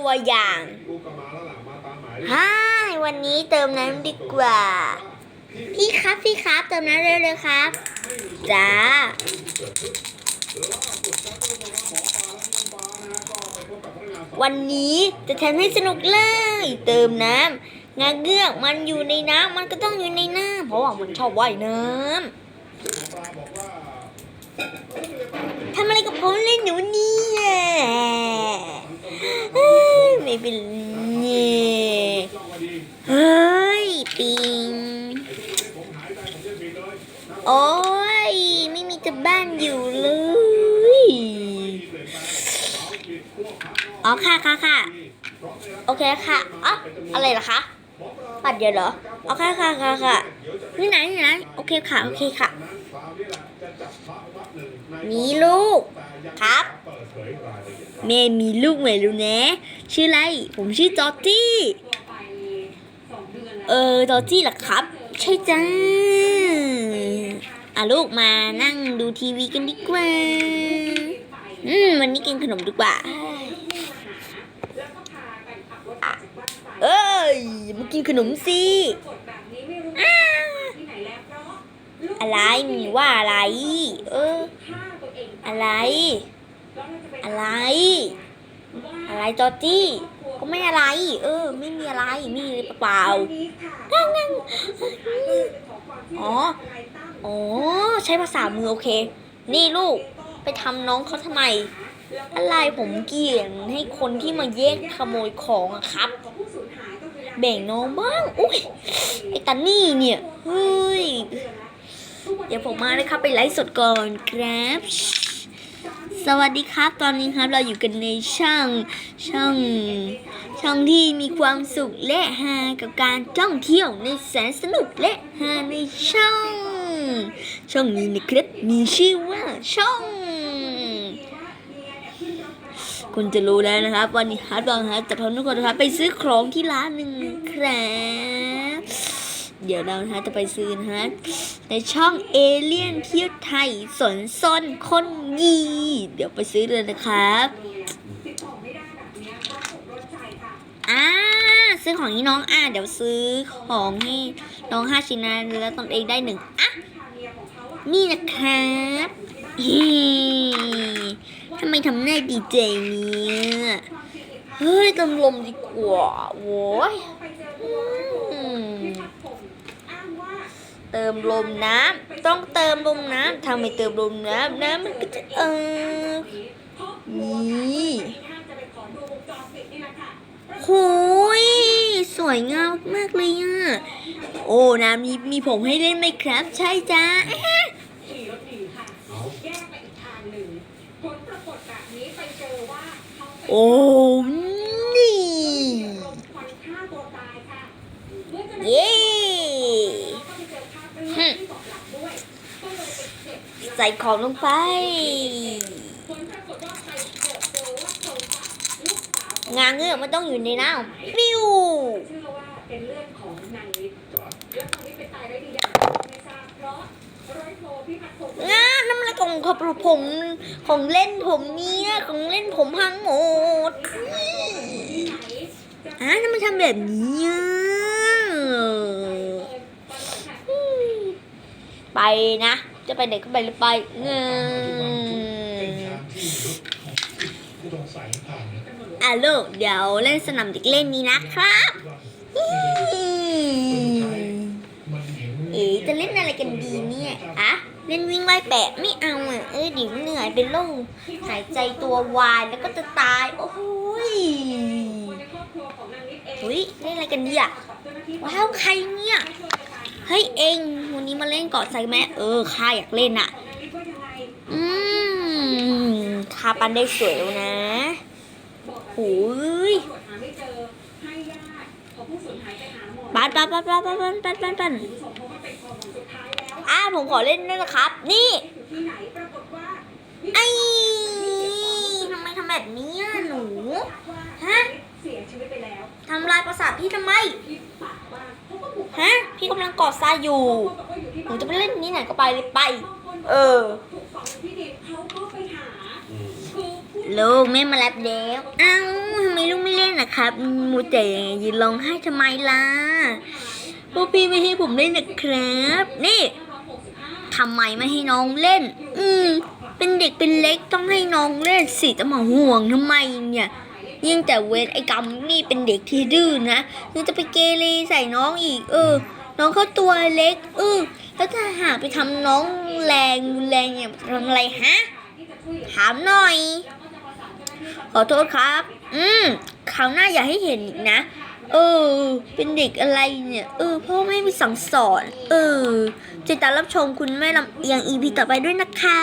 ตัวอย่างกูกลับมาแล้วล่ะมาตามหมายฮ่ายวันนี้เติมน้ำดีกว่า พี่ครับพี่ครับเติมน้ำเร็วๆครับ จ้าวันนี้จะทำให้สนุกเลย เติมน้ำงาเงือกมันอยู่ในน้ำมันก็ต้องอยู่ในน้ำเพราะว่ามันชอบว่ายน้ำทำอะไรกับผมเล่นหนูเนี่ย เอ้ยไม่เป็นไรเฮ้ยปิงโอ้ยไม่มีกับบ้านอยู่เลยอ๋อค่ะค่ะค่ะโอเคค่ะอ๋ออะไรล่ะคะปัดเดียวเหรออ๋อค่ะค่ะค่ะค่ะนี่ไหนนี่ไหนโอเคค่ะโอเคค่ะ มีลูกครับแม่มีลูกใหม่รู้นะชื่ออะไร ผมชื่อจอร์จี้ เออจอร์จี้เหรอครับ ใช่จ้าอะลูกมานั่งดูทีวีกันดีกว่า อืมวันนี้กินขนมดีกว่า เอ้ยมากินขนมสิอ้าว อะไรมีว่าอะไร เออ อะไร อะไร อะไรจอร์จี้ ก็ไม่อะไร เออ ไม่มีอะไร มีอะไรเปล่านั่งนั่งอ๋อ อ๋อ ใช้ภาษามือโอเค นี่ลูก ไปทำน้องเขาทำไม อะไรผมเกลียดให้คนที่มาแย่งขโมยของอะครับ แบ่งน้องบ้าง อุ้ยไอ้ตานี่เนี่ย เฮ้ย เดี๋ยวผมมาเลยครับไปไลฟ์สดก่อนครับ สวัสดีครับตอนนี้ครับเราอยู่กันในช่องช่องช่องที่มีความสุขและฮากับการท่องเที่ยวในแสนสนุกและฮาในช่อง ช่องนี้นะครับมีชื่อว่าช่องคุณจะรู้แล้วนะครับ วันนี้ฮาร์ดบอลฮาร์ดจะพาทุกคนนะครับ ไปซื้อของที่ร้านหนึ่งครับ เดี๋ยวเรานะฮะจะไปซื้อนะฮะในช่องเอเลี่ยนเที่ยวไทยสนซนคนยีเดี๋ยวไปซื้อเลยนะครับอ่าซื้อของให้น้องอะเดี๋ยวซื้อของให้น้องห้าชิ้นนะแล้วตนเองได้หนึ่งอะนี่นะครับเฮ้ทำไมทำหน้าดีเจเนี่ยเฮ้ยติมลมดีกว่าโว้ยอืม เติมลมน้ำต้องเติมลมน้ำถ้าไม่เติมลมน้ำน้ำมันก็จะเออนี่โหยสวยงามมากเลยอะ โอ้น้ำนี้มีผมให้เล่นไหมครับ ใช่จ้าขี่รถหนีค่ะแยกไปอีกทางหนึ่งผลปรากฏแบบนี้ไปเจอว่าเขาโอ้นี่ยค่ะเมื่อจะเย้ ใส่ของลงไป งานเงือกมันต้องอยู่ในน้ำปิ้วงาน้ำลายของขับผมของเล่นผมเนี่ยของเล่นผมพังหมดอะน้ำมันทำแบบนี้ไปนะ จะไปไหนก็ไปเลยไปเงเป็นยทางที่ผู้ต้องใส่ผ่านเนี่ยอะลูกเดี๋ยวเล่นสนามเด็กเล่นนี้นะครับอืมมันเห็นเอ๋จะเล่นอะไรกันดีเนี่ยอะเล่นวิ่งไล่แปะไม่เอาอะเอ้ยเดี๋ยวเหนื่อยเป็นโรคหายใจตัววายแล้วก็จะตาย โอ้โหยในครอบครัวของนางนิดเองอุ้ยเล่นอะไรกันดีอะกับเจ้าหน้าที่ว้าวใครเนี่ย เฮ้ยเองวันนี้มาเล่นเกาะไซแมเออข้าอยากเล่นอะอืมข้าปันได้สวยแล้วนะโอ้ยตรวจหาไม่เจอให้ญาติของผู้สูญหายไปหาหมอปันปันปันปันปันปันปันปันปันคุณผู้ชมเพราะว่าเป็นอ่าผมขอเล่นด้วยนะครับ นี่ไหนปรากฏว่าไอ้ทำไมทำแบบนี้หนูฮะทำลายประสาทพี่ทำไม ที่ปากบ้านเขาก็บุก ฮะ พี่ กำลังกอดทรายอยู่เขาบอกว่าอยู่ที่หนูบ้านจะไปเล่นนี้ไหนก็ไปเลยไปบางคนเออถูกฝังอยู่ที่ดินเขาก็ไปหาคือผู้ลูกไม่มารับแล้วอ้าวทำไมลูกไม่เล่นครับมูแต่ยืนร้องไห้ทำไมล่ะพวกพี่ไม่ให้ผมเล่นนะครับ นี่ทำไมไม่ให้น้องเล่น อืม เป็นเด็กเป็นเล็กต้องให้น้องเล่นสิจะมาห่วงทำไมเนี่ย ยิ่งแต่เวทไอ้กำนี่เป็นเด็กที่ดื้อนะยังจะไปเกเรใส่น้องอีก เออ น้องเขาตัวเล็กเออแล้วถ้าหากไปทำน้องแรงรุนแรงเนี่ยทำอะไรฮะถามหน่อย ขอโทษครับ อืมคราวหน้าอย่าให้เห็นอีกนะ เออ เป็นเด็กอะไรเนี่ย เออพ่อไม่มีสั่งสอน เออติดตามรับชมคุณแม่ลำเอียงอีพีต่อไปด้วยนะคะ